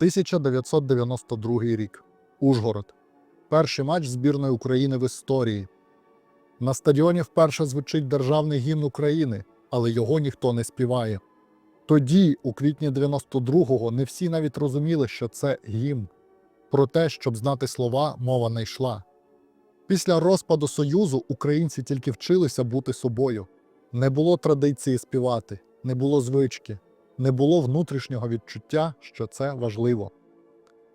1992 рік. Ужгород. Перший матч збірної України в історії. На стадіоні вперше звучить державний гімн України, але його ніхто не співає. Тоді, у квітні 92-го, не всі навіть розуміли, що це гімн. Про те, щоб знати слова, мова не йшла. Після розпаду Союзу українці тільки вчилися бути собою. Не було традиції співати, не було звички, не було внутрішнього відчуття, що це важливо.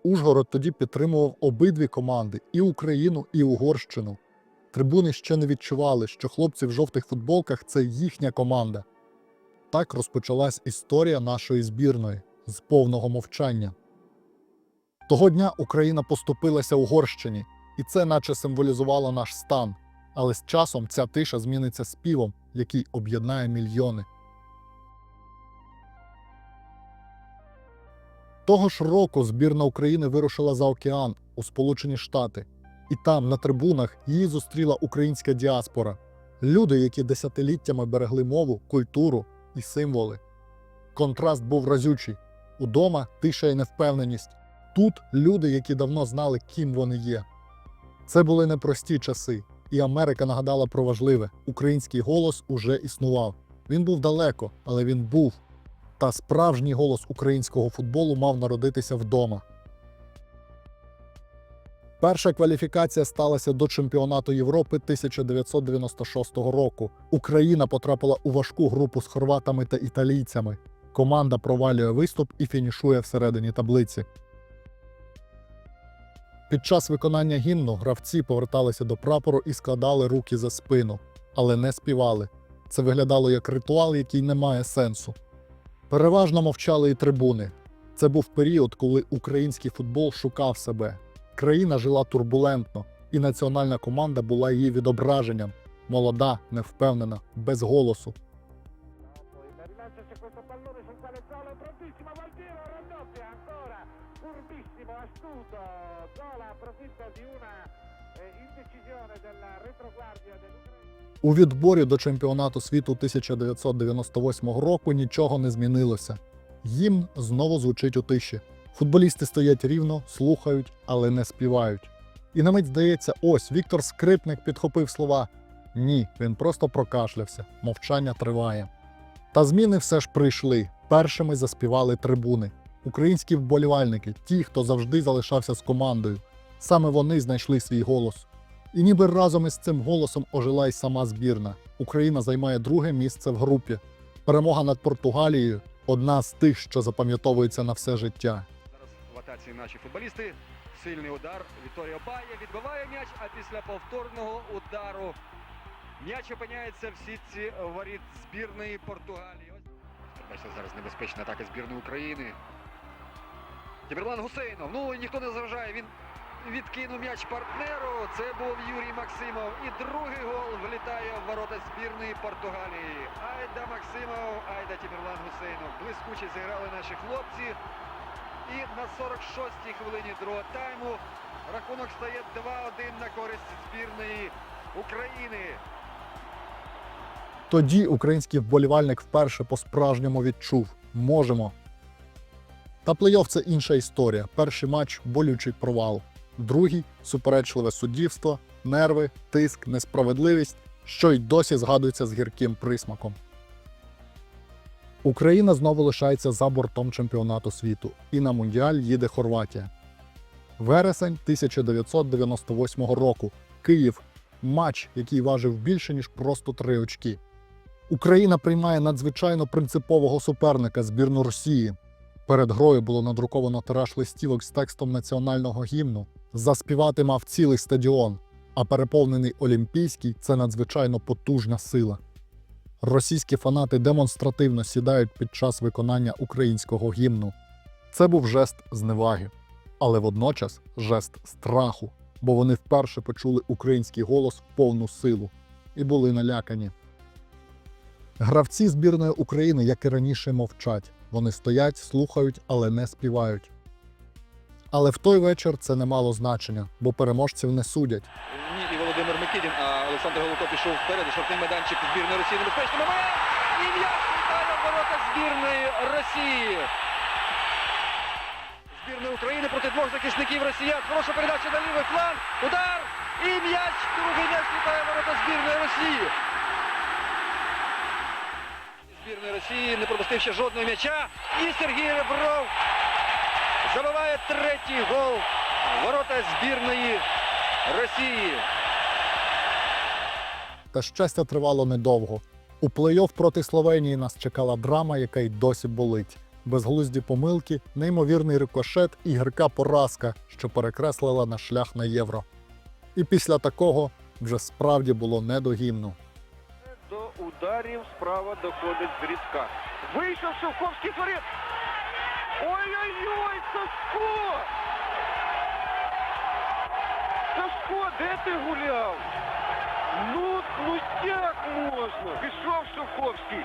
Ужгород тоді підтримував обидві команди і Україну, і Угорщину. Трибуни ще не відчували, що хлопці в жовтих футболках це їхня команда. Так розпочалась історія нашої збірної з повного мовчання. Того дня Україна поступилася Угорщині, і це наче символізувало наш стан. Але з часом ця тиша зміниться співом, який об'єднає мільйони. Того ж року збірна України вирушила за океан у Сполучені Штати, і там, на трибунах, її зустріла українська діаспора, люди, які десятиліттями берегли мову, культуру і символи. Контраст був разючий. Удома тиша і невпевненість. Тут люди, які давно знали, ким вони є. Це були непрості часи, і Америка нагадала про важливе: український голос уже існував. Він був далеко, але він був. Та справжній голос українського футболу мав народитися вдома. Перша кваліфікація сталася до чемпіонату Європи 1996 року. Україна потрапила у важку групу з хорватами та італійцями. Команда провалює виступ і фінішує всередині таблиці. Під час виконання гімну гравці поверталися до прапору і складали руки за спину, але не співали. Це виглядало як ритуал, який не має сенсу. Переважно мовчали і трибуни. Це був період, коли український футбол шукав себе. Країна жила турбулентно, і національна команда була її відображенням. Молода, невпевнена, без голосу. Astuto, di una eh, indecisione della retroguardia dell'Ucraina. У відборі до чемпіонату світу 1998 року нічого не змінилося. Гімн знову звучить у тиші. Футболісти стоять рівно, слухають, але не співають. І на мить здається, ось Віктор Скрипник підхопив слова. Ні, він просто прокашлявся. Мовчання триває. Та зміни все ж прийшли. Першими заспівали трибуни. Українські вболівальники, ті, хто завжди залишався з командою. Саме вони знайшли свій голос. І ніби разом із цим голосом ожила й сама збірна. Україна займає друге місце в групі. Перемога над Португалією одна з тих, що запам'ятовується на все життя. Зараз в атаці наші футболісти. Сильний удар. Вікторія Бає відбиває м'яч, а після повторного удару м'яч опиняється в сітці воріт збірної Португалії. Бачите, зараз небезпечна атака збірної України. Тімірлан Гусейнов. Ну ніхто не заважає. Він відкинув м'яч партнеру. Це був Юрій Максимов. І другий гол влітає в ворота збірної Португалії. Айда Максимов, айда Тімірлан Гусейнов. Блискуче зіграли наші хлопці. І на 46-й хвилині другого тайму рахунок стає 2-1 на користь збірної України. Тоді український вболівальник вперше по-справжньому відчув можемо. Та плей-офф – це інша історія. Перший матч болючий провал. Другий суперечливе суддівство, нерви, тиск, несправедливість, що й досі згадується з гірким присмаком. Україна знову лишається за бортом чемпіонату світу, і на Мундіаль їде Хорватія. Вересень 1998 року. Київ. Матч, який важив більше, ніж просто три очки. Україна приймає надзвичайно принципового суперника збірну Росії. Перед грою було надруковано тираж листівок з текстом національного гімну. Заспівати мав цілий стадіон, а переповнений Олімпійський це надзвичайно потужна сила. Російські фанати демонстративно сідають під час виконання українського гімну. Це був жест зневаги, але водночас жест страху, бо вони вперше почули український голос в повну силу і були налякані. Гравці збірної України, як і раніше, мовчать. Вони стоять, слухають, але не співають. Але в той вечір це не мало значення, бо переможців не судять. Ні, і Володимир Микитін, а Олександр Голубко пішов вперед. Штрафний майданчик збірної Росії. Небезпечний момент! І м'яч вітає ворота збірної Росії. Збірна України проти двох захисників росіян. Хороша передача на лівий фланг. Удар! І м'яч! Другий м'яч літає в ворота збірної Росії. Збірної Росії не пропустив ще жодного м'яча. І Сергій Ребров забиває третій гол. Ворота збірної Росії. Та щастя тривало недовго. У плей-офф проти Словенії нас чекала драма, яка й досі болить. Безглузді помилки, неймовірний рикошет і гірка поразка, що перекреслила наш шлях на євро. І після такого вже справді було не до гімну. До ударів справа доходить Зрідка. Вийшов Шовковський творит. Ой-ой-ой, Сашко! Сашко, де ти гуляв? Ну, ну як можна? Пішов Шовковський,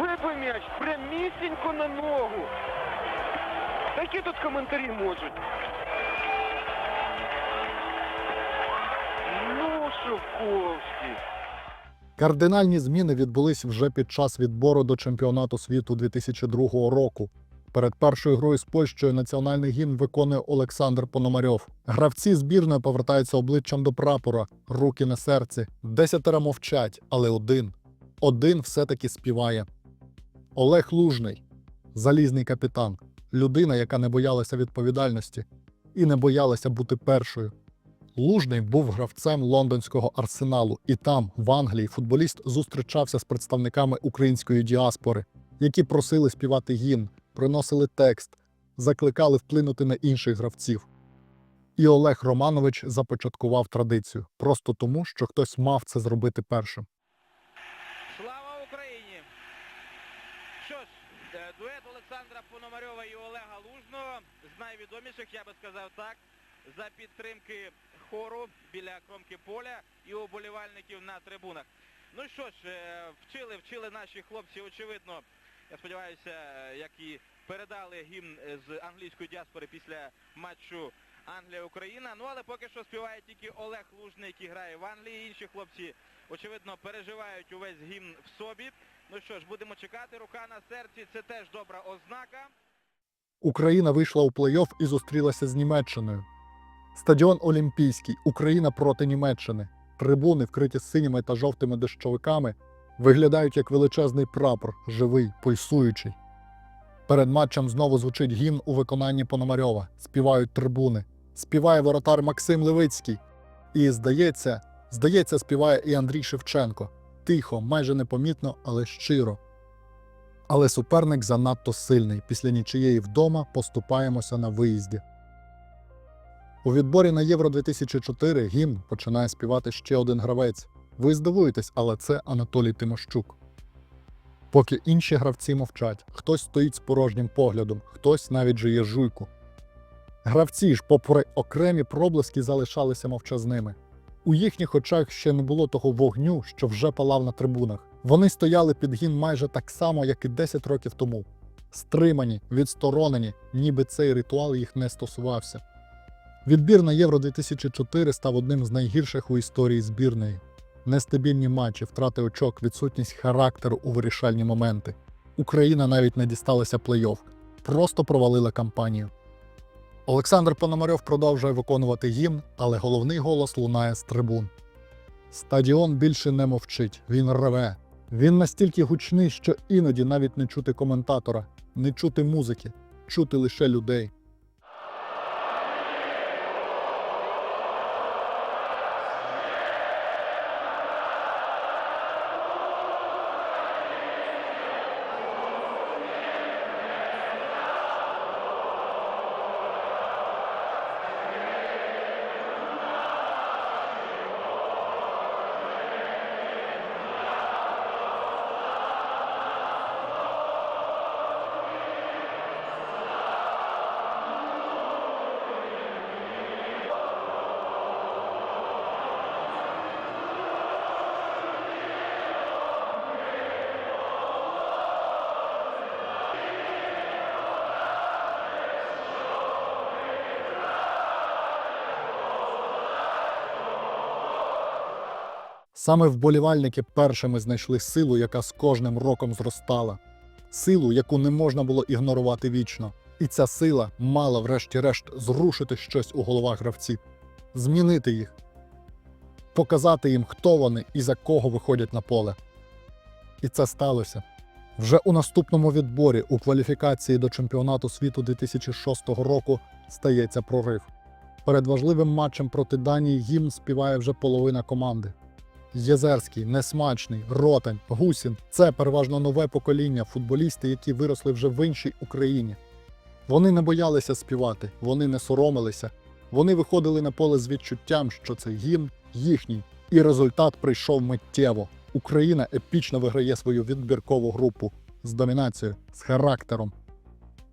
вибив м'яч прямісінько на ногу. Такі тут коментарі можуть. Ну, Шовковський. Кардинальні зміни відбулись вже під час відбору до чемпіонату світу 2002 року. Перед першою грою з Польщею національний гімн виконує Олександр Пономарьов. Гравці збірної повертаються обличчям до прапора, руки на серці. Десятеро мовчать, але один. Один все-таки співає. Олег Лужний, залізний капітан, людина, яка не боялася відповідальності і не боялася бути першою. Лужний був гравцем лондонського арсеналу, і там, в Англії, футболіст зустрічався з представниками української діаспори, які просили співати гімн, приносили текст, закликали вплинути на інших гравців. І Олег Романович започаткував традицію просто тому, що хтось мав це зробити першим. Слава Україні! Що ж, е, дует Олександра Пономарьова і Олега Лужного з найвідоміших, я би сказав так, за підтримки хору біля кромки поля і уболівальників на трибунах. Ну що ж, е, вчили, вчили наші хлопці, очевидно, я сподіваюся, е, як і передали гімн е, з англійської діаспори після матчу Англія-Україна. Ну але поки що співає тільки Олег Лужний, який грає в Англії. Інші хлопці, очевидно, переживають увесь гімн в собі. Ну що ж, будемо чекати. Рука на серці це теж добра ознака. Україна вийшла у плей-офф і зустрілася з Німеччиною. Стадіон Олімпійський, Україна проти Німеччини. Трибуни, вкриті синіми та жовтими дощовиками, виглядають як величезний прапор, живий, пульсуючий. Перед матчем знову звучить гімн у виконанні Пономарьова. Співають трибуни. Співає воротар Максим Левицький. І, здається, здається, співає і Андрій Шевченко. Тихо, майже непомітно, але щиро. Але суперник занадто сильний. Після нічиєї вдома поступаємося на виїзді. У відборі на Євро 2004 гімн починає співати ще один гравець. Ви здивуєтесь, але це Анатолій Тимощук. Поки інші гравці мовчать, хтось стоїть з порожнім поглядом, хтось навіть жує жуйку. Гравці ж, попри окремі проблиски, залишалися мовчазними. У їхніх очах ще не було того вогню, що вже палав на трибунах. Вони стояли під гімн майже так само, як і 10 років тому. Стримані, відсторонені, ніби цей ритуал їх не стосувався. Відбір на Євро 2004 став одним з найгірших у історії збірної. Нестабільні матчі, втрати очок, відсутність характеру у вирішальні моменти. Україна навіть не дісталася плей-офф, просто провалила кампанію. Олександр Пономарьов продовжує виконувати гімн, але головний голос лунає з трибун. Стадіон більше не мовчить, він реве. Він настільки гучний, що іноді навіть не чути коментатора, не чути музики, чути лише людей. Саме вболівальники першими знайшли силу, яка з кожним роком зростала, силу, яку не можна було ігнорувати вічно. І ця сила мала, врешті-решт, зрушити щось у головах гравців, змінити їх, показати їм, хто вони і за кого виходять на поле. І це сталося. Вже у наступному відборі у кваліфікації до чемпіонату світу 2006 року стається прорив. Перед важливим матчем проти Данії гімн співає вже половина команди. Єзерський, Несмачний, Ротань, Гусін це переважно нове покоління футболісти, які виросли вже в іншій Україні. Вони не боялися співати, вони не соромилися, вони виходили на поле з відчуттям, що цей гімн їхній, і результат прийшов миттєво. Україна епічно виграє свою відбіркову групу з домінацією, з характером.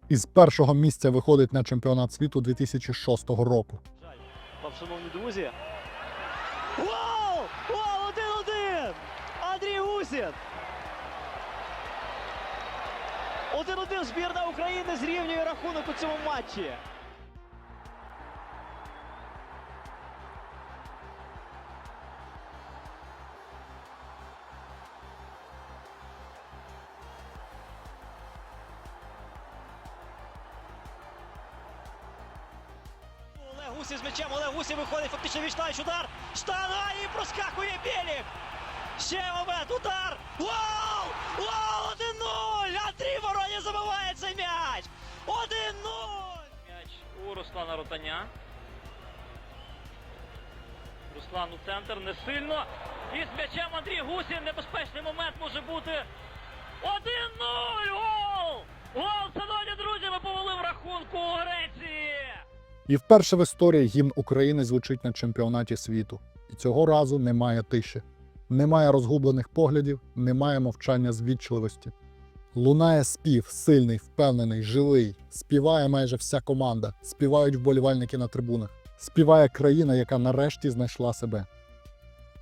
І з першого місця виходить на чемпіонат світу 2006 року. Вам, шановні друзі. 80. 1-1 збірна України зрівнює рахунок у цьому матчі. Олег Гусі з м'ячем, Олег Гусі виходить, фактично вічнаєш удар. Штана і проскакує Білік. Ще момент, удар. Вау! Вау! 1-0! Андрій Вороні забиває цей м'яч! 1-0! М'яч у Руслана Ротаня. Руслан у центр не сильно. І з м'ячем Андрій Гусін. Небезпечний момент може бути. 1-0! Гол! Гол, шановні друзі, ми повели в рахунку у Греції. І вперше в історії гімн України звучить на чемпіонаті світу. І цього разу немає тиші, немає розгублених поглядів, немає мовчання звідчливості. Лунає спів, сильний, впевнений, живий. Співає майже вся команда, співають вболівальники на трибунах. Співає країна, яка нарешті знайшла себе.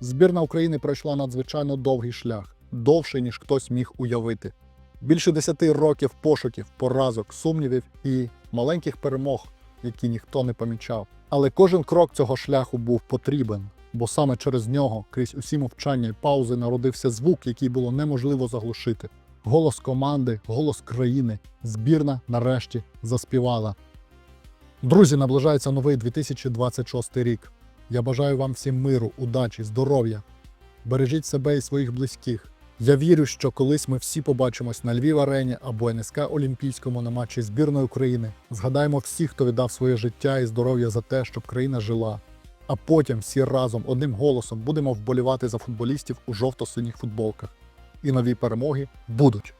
Збірна України пройшла надзвичайно довгий шлях, довший, ніж хтось міг уявити. Більше десяти років пошуків, поразок, сумнівів і маленьких перемог, які ніхто не помічав. Але кожен крок цього шляху був потрібен, бо саме через нього, крізь усі мовчання і паузи, народився звук, який було неможливо заглушити. Голос команди, голос країни. Збірна нарешті заспівала. Друзі, наближається новий 2026 рік. Я бажаю вам всім миру, удачі, здоров'я. Бережіть себе і своїх близьких. Я вірю, що колись ми всі побачимось на Львів арені або НСК Олімпійському на матчі збірної України. Згадаємо всіх, хто віддав своє життя і здоров'я за те, щоб країна жила. А потім всі разом одним голосом будемо вболівати за футболістів у жовто-синіх футболках. І нові перемоги будуть.